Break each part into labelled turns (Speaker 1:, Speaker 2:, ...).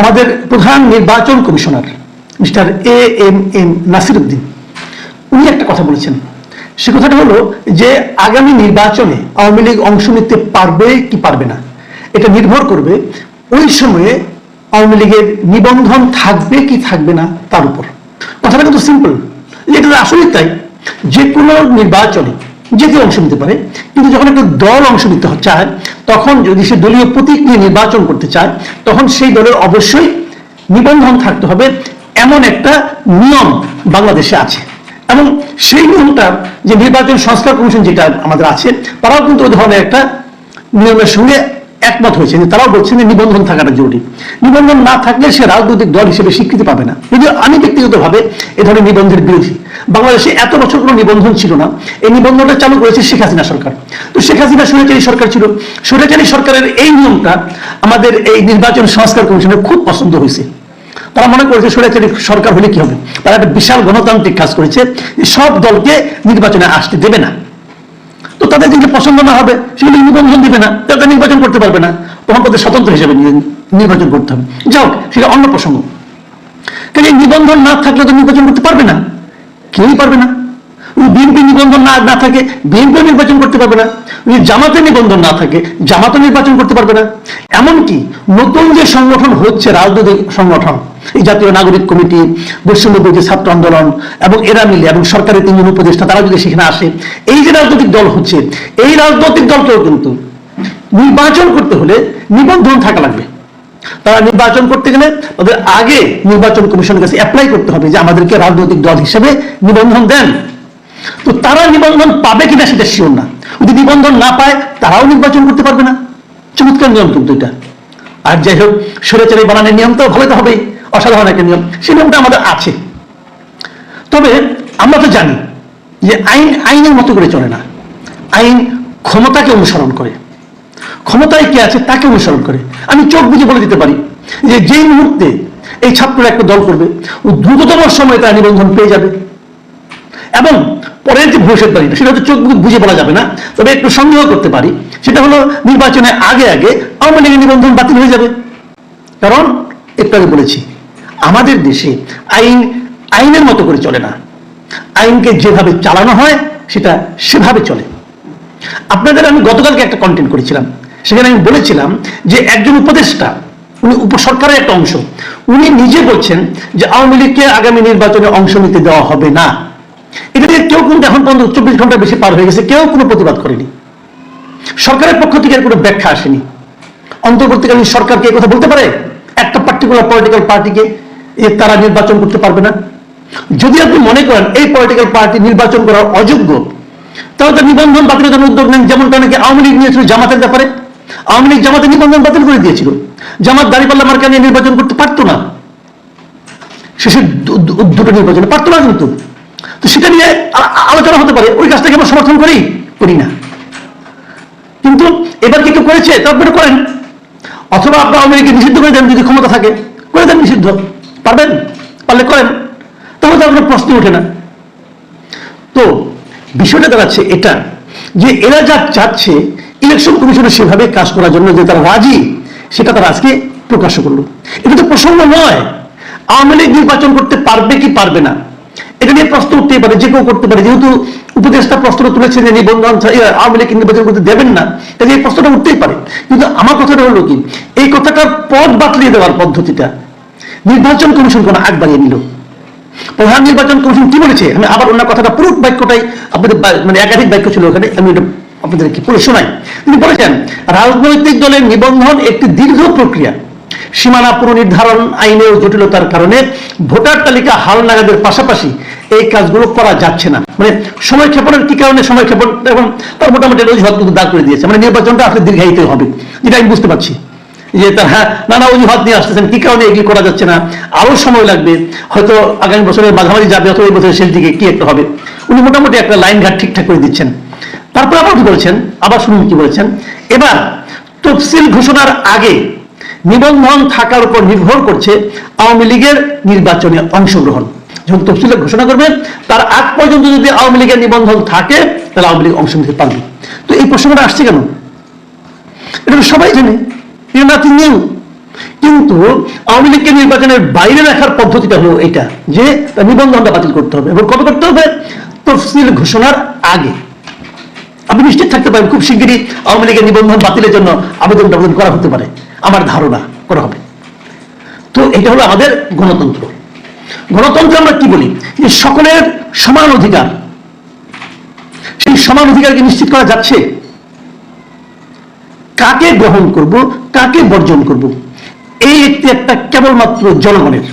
Speaker 1: আমাদের প্রধান নির্বাচন commissioner, mister A M M Nasir Uddin উনি একটা কথা বলেছেন। সে কথাটা হলো যে, আগামী নির্বাচনে আওয়ামী লীগ অংশ নিতে পারবে কি পারবে না, এটা নির্ভর করবে ওই সময়ে আওয়ামী লীগের নিবন্ধন থাকবে কি থাকবে না তার উপর। কথাটা কিন্তু সিম্পল এটা আসলে তাই। যে কোনো নির্বাচনে যে কেউ অংশ নিতে পারে, কিন্তু যখন একটা দল অংশ নিতে চায়, তখন যদি সে দলীয় প্রতীক নিয়ে নির্বাচন করতে চায়, তখন সেই দলের অবশ্যই নিবন্ধন থাকতে হবে, এমন একটা নিয়ম বাংলাদেশে আছে। এবং সেই নিয়মটা যে নির্বাচন সংস্কার কমিশন যেটা আমাদের আছে, তারাও কিন্তু ওই ধরনের একটা নিয়মের সঙ্গে একমত হয়েছে যে তারাও বলছেন যে নিবন্ধন থাকাটা জরুরি। নিবন্ধন না থাকলে সে রাজনৈতিক দল হিসেবে স্বীকৃতি পাবে না। যদিও আমি ব্যক্তিগতভাবে এ ধরনের নিবন্ধনের বিরোধী। বাংলাদেশে এত বছর কোনো নিবন্ধন ছিল না। এই নিবন্ধনটা চালু করেছে শেখ হাসিনা সরকার। তো শেখ হাসিনা স্বৈরাচারী সরকার ছিল। স্বৈরাচারী সরকারের এই নিয়মটা আমাদের এই নির্বাচন সংস্কার কমিশনের খুব পছন্দ হয়েছে। তারা মনে করেছে স্বৈরাচারী সরকার হলে কি হবে? তারা একটা বিশাল গণতান্ত্রিক কাজ করেছে সব দলকে নির্বাচনে আসতে দেবে না। তো তাদের যেগুলো পছন্দ না হবে সেগুলো নিবন্ধন দিবে না, তারা নির্বাচন করতে পারবে না। তখন তাদের স্বতন্ত্র হিসেবে নির্বাচন করতে হবে। যাও সেটা অন্য প্রসঙ্গ। কাজে নিবন্ধন না থাকলে তো নির্বাচন করতে পারবে না। কেউই পারবে না। বিএনপি নিবন্ধন না না থাকে, বিএনপি নির্বাচন করতে পারবে না। যদি জামাতে নিবন্ধন না থাকে জামাতও নির্বাচন করতে পারবে না। এমনকি নতুন যে সংগঠন হচ্ছে রাজনৈতিক সংগঠন, এই জাতীয় নাগরিক কমিটি বৈষম্য বিরোধী ছাত্র আন্দোলন এবং এরা মিলে এবং সরকারের তিনজন উপদেষ্টা তারা যদি সেখানে আসে, এই যে রাজনৈতিক দল হচ্ছে, এই রাজনৈতিক দলকেও কিন্তু নির্বাচন করতে হলে নিবন্ধন থাকা লাগবে। তারা নির্বাচন করতে গেলে তাদের আগে নির্বাচন কমিশনের কাছে অ্যাপ্লাই করতে হবে যে আমাদেরকে রাজনৈতিক দল হিসেবে নিবন্ধন দেন। তো তারা নিবন্ধন পাবে কিনা সেটা শিওর না। যদি নিবন্ধন না পায়, তারাও নির্বাচন করতে পারবে না। চমৎকার নিয়ম কিন্তু এটা। আর যাই হোক সুরেচারি বানানোর নিয়ম তো ভালো তো হবেই। অসাধারণ একটা নিয়ম। সেই নিয়মটা আমাদের আছে। তবে আমরা তো জানি যে আইন, আইনের মতো করে চলে না। আইন ক্ষমতাকে অনুসরণ করে। ক্ষমতায় কে আছে তাকে অনুসরণ করে। আমি চোখ বুঝে বলে দিতে পারি যে যেই মুহূর্তে এই ছাত্ররা একটা দল করবে, ও দ্রুততম সময়ে তারা নিবন্ধন পেয়ে যাবে। এবং পরের যে ভবিষ্যৎবাণীটা সেটা হচ্ছে চোখ মুখ বুঝে বলা যাবে না। তবে একটু সন্দেহ করতে পারি, সেটা হলো নির্বাচনের আগে আগে আওয়ামী লীগের নিবন্ধন বাতিল হয়ে যাবে। কারণ, একটু আগে বলেছি, আমাদের দেশে আইন, আইনের মতো করে চলে না। আইনকে যেভাবে চালানো হয়, সেটা সেভাবে চলে। আপনাদের আমি গতকালকে একটা কন্টেন্ট করেছিলাম। সেখানে আমি বলেছিলাম যে একজন উপদেষ্টা, উনি উপ উপসরকারের একটা অংশ, উনি নিজে বলছেন যে আওয়ামী লীগকে আগামী নির্বাচনে অংশ নিতে দেওয়া হবে না। কিন্তু এখন পর্যন্ত চব্বিশ ঘণ্টা বেশি পার হয়ে গেছে, কেউ কোনো প্রতিবাদ করেনি। সরকারের পক্ষ থেকে কোনো ব্যাখ্যা আসেনি। অন্তর্বর্তীকালীন সরকারকে কথা বলতে পারে? একটা পার্টিকুলার পলিটিক্যাল পার্টিকে তারা নির্বাচন করতে পারবে না। যদি আপনি মনে করেন এই পলিটিক্যাল পার্টি নির্বাচন করার অযোগ্য, তাহলে তো নিবন্ধন বাতিলের জন্য উদ্যোগ নেন, যেমনটা নাকি আওয়ামী লীগ নিয়েছিল জামাতের ব্যাপারে। আওয়ামী লীগ জামাতের নিবন্ধন বাতিল করে দিয়েছিল। জামাত দাঁড়িপাল্লা মার্কা নিয়ে নির্বাচন করতে পারতো না। শেষে দু- দু- দুটো নির্বাচনে পারতো না কিন্তু। তো সেটা নিয়ে আলোচনা হতে পারে। ওই কাজটাকে আমরা সমর্থন করি? করি না। কিন্তু এবার কি কেউ করেছে, তো আপনারা করেন। অথবা আপনার আওয়ামী নিষিদ্ধ করে দেন যদি ক্ষমতা থাকে। করে দেন নিষিদ্ধ। পারবেন? পারলে করেন। তাহলে তো আপনার প্রশ্ন ওঠে না। তো বিষয়টা দাঁড়াচ্ছে এটা যে এরা যা চাচ্ছে ইলেকশন কমিশনের সেভাবে কাজ করার জন্য যে তারা রাজি, সেটা তারা আজকে প্রকাশ করল। এটা তো প্রসঙ্গ নয়। আওয়ামী লীগ নির্বাচন করতে পারবে কি পারবে না? এটা নিয়ে প্রশ্ন উঠতেই পারে, যে কেউ করতে পারে। যেহেতু উপদেষ্টা প্রশ্ন তুলেছে যে নিবন্ধন আওয়ামী লীগ নির্বাচন করতে দেবেন না, তাহলে এই প্রশ্নটা উঠতেই পারে। কিন্তু আমার কথাটা হলো কি, এই কথাটার পথ বাতলিয়ে দেওয়ার পদ্ধতিটা, নির্বাচন কমিশন কোনো আগ বাড়িয়ে নিল। প্রধান নির্বাচন কমিশন কি বলেছে? আমি আবার অন্য কথাটা, পুরো বাক্যটাই আপনাদের মানে একাধিক বাক্য ছিল ওখানে, আমি এটা আপনাদেরকে পড়ে শোনাই। তিনি বলেছেন, রাজনৈতিক দলের নিবন্ধন একটি দীর্ঘ প্রক্রিয়া। সীমানা পুনর্নির্ধারণ আইনের জটিলতার কারণে ভোটার তালিকা হালনাগাদের পাশাপাশি এই কাজগুলো করা যাচ্ছে না। মানে সময় ক্ষেপণের কি কারণে সময় ক্ষেপণ এবং তার মোটামুটি অজুহাত কিন্তু দাগ করে দিয়েছে। মানে নির্বাচনটা আসলে দীর্ঘায়িত হবে, যেটা আমি বুঝতে পারছি। যে তার হ্যাঁ নানা অজুহাত নিয়ে আসতেছেন, কি কারণে এগুলি করা যাচ্ছে না? আরও সময় লাগবে, হয়তো আগামী বছরের মাঝামাঝি যাবে, অথবা এই বছরের শেষ দিকে কি একটা হবে। উনি মোটামুটি একটা লাইন ঘাট ঠিকঠাক করে দিচ্ছেন। তারপর আবার কি বলেছেন? আবার শুনুন কি বলেছেন? এবার তফসিল ঘোষণার আগে নিবন্ধন থাকার উপর নির্ভর করছে আওয়ামী লীগের নির্বাচনে অংশগ্রহণ। যখন তফসিলে ঘোষণা করবে, তার আগ পর্যন্ত যদি আওয়ামী লীগের নিবন্ধন থাকে, তাহলে আওয়ামী লীগ অংশ নিতে পারবে। তো এই প্রসঙ্গটা আসছে কেন? এটা সবাই জানে, এটা নিউ কিন্তু আওয়ামী লীগকে নির্বাচনের বাইরে রাখার পদ্ধতিটা হলো এটা, যে নিবন্ধনটা বাতিল করতে হবে। এবং কবে করতে হবে? তফসিল ঘোষণার আগে। আপনি নিশ্চিত থাকতে পারেন, খুব শিগগিরই আওয়ামী লীগের নিবন্ধন বাতিলের জন্য আবেদন টাবেদন করা হতে পারে। আমার ধারণা করা হবে। তো এটা হলো আমাদের গণতন্ত্র। গণতন্ত্র আমরা কি বলি? যে সকলের সমান অধিকার। সেই সমান অধিকারকে নিশ্চিত করা যাচ্ছে। কাকে গ্রহণ করব, কাকে বর্জন করব? এই একটি একটা কেবলমাত্র জনগণের।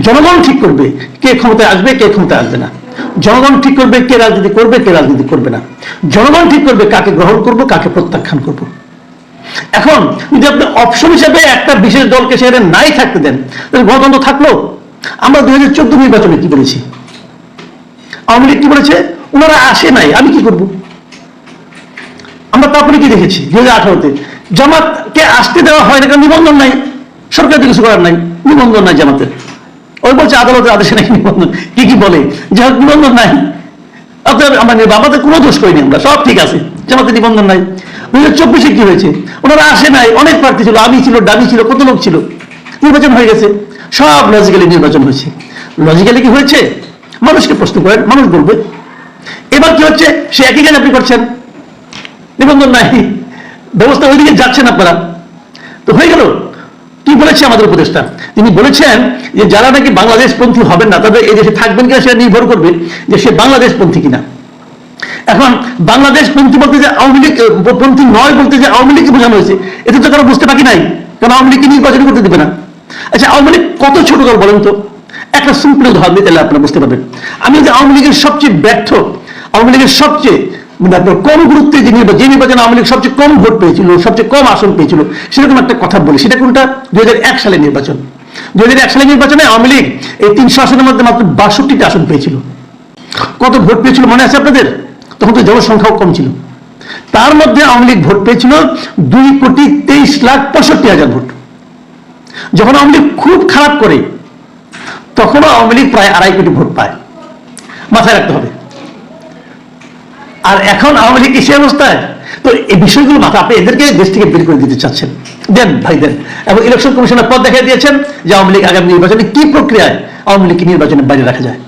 Speaker 1: জনগণ ঠিক করবে কে ক্ষমতায় আসবে, কে ক্ষমতায় আসবে না। জনগণ ঠিক করবে কে রাজনীতি করবে, কে রাজনীতি করবে না। জনগণ ঠিক করবে কাকে গ্রহণ করব, কাকে প্রত্যাখ্যান করব। এখন যদি আপনি অপশন হিসেবে একটা বিশেষ দলকে সেখানে নাই থাকতে দেন, তাহলে গণতন্ত্র থাকল। আমরা দুই হাজার চোদ্দ নির্বাচনে কি বলেছি? আওয়ামী লীগ কি বলেছে? ওনারা আসে নাই, আমি কি করব? আমরা তারপরে কি দেখেছি? দুই হাজার আঠারোতে, জামাতকে আসতে দেওয়া হয় না কারণ নিবন্ধন নাই, সরকার কিছু করার নাই, নিবন্ধন নাই জামাতের। ওই বলছে আদালতের আদেশে নাকি নিবন্ধন? কি কি বলে? যে হোক, নিবন্ধন নাই। আমাদের কোনো দোষ করিনি আমরা, সব ঠিক আছে। জামাতের নিবন্ধন নাই। দুই চব্বিশে কি হয়েছে? ওনারা আসে নাই, অনেক প্রার্থী ছিল, আমি ছিল ছিল, কত লোক ছিল। নির্বাচন হয়ে গেছে, সব লজিক্যালি নির্বাচন হয়েছে। লজিক্যালি কি হয়েছে? মানুষকে প্রশ্ন করেন, মানুষ বলবে। এবার কি হচ্ছে? সে একই কাজ আপনি করছেন। নিবন্ধন নাই। ব্যবস্থা ওইদিকে যাচ্ছেন আপনারা। তো হয়ে গেল? কি বলেছে আমাদের উপদেষ্টা? তিনি বলেছেন যে যারা নাকি বাংলাদেশ পন্থী হবেন না, তাদের এই দেশে থাকবেন কিনা সেটা নির্ভর করবে যে সে বাংলাদেশ পন্থী কিনা। এখন বাংলাদেশ পন্থী বলতে যে আওয়ামী লীগ পন্থী নয় বলতে যে আওয়ামী লীগকে বোঝানো হয়েছে, এতে তো কারও বুঝতে বাকি নাই, কারণ আওয়ামী লীগকে নির্বাচন করতে দেবে না। আচ্ছা আওয়ামী লীগ কত ছোট দল বলেন তো? একটা সিম্পল উদাহরণ দিতে আপনারা বুঝতে পারবেন। আমি যে আওয়ামী লীগের সবচেয়ে ব্যর্থ, আওয়ামী লীগের সবচেয়ে আপনার কম গুরুত্বে যে নির্বাচন যে নির্বাচনে আওয়ামী লীগ সবচেয়ে কম ভোট পেয়েছিল, সবচেয়ে কম আসন পেয়েছিল, সেরকম একটা কথা বলি। সেটা কোনটা? দুই হাজার এক সালের নির্বাচন। দুই হাজার এক সালের নির্বাচনে আওয়ামী লীগ এই তিনশো আসনের মধ্যে মাত্র বাষট্টিটা আসন পেয়েছিল। কত ভোট পেয়েছিল মনে আছে আপনাদের? তখন তো জনসংখ্যাও কম ছিল। তার মধ্যে আওয়ামী লীগ ভোট পেয়েছিল দুই কোটি তেইশ লাখ পঁয়ষট্টি হাজার ভোট। যখন আওয়ামী লীগ খুব খারাপ করে, তখনও আওয়ামী লীগ প্রায় আড়াই কোটি ভোট পায়। মাথায় রাখতে হবে। আর এখন আওয়ামী লীগ কি সে অবস্থায়। তো এই বিষয়গুলো মাথা আপনি এদেরকে দেশ থেকে বের করে দিতে চাচ্ছেন। দেন ভাই, দেন। এবং ইলেকশন কমিশনের পথ দেখা দিয়েছেন যে আওয়ামী লীগ আগামী নির্বাচনে কি প্রক্রিয়ায় আওয়ামী লীগকে নির্বাচনের বাইরে রাখা যায়।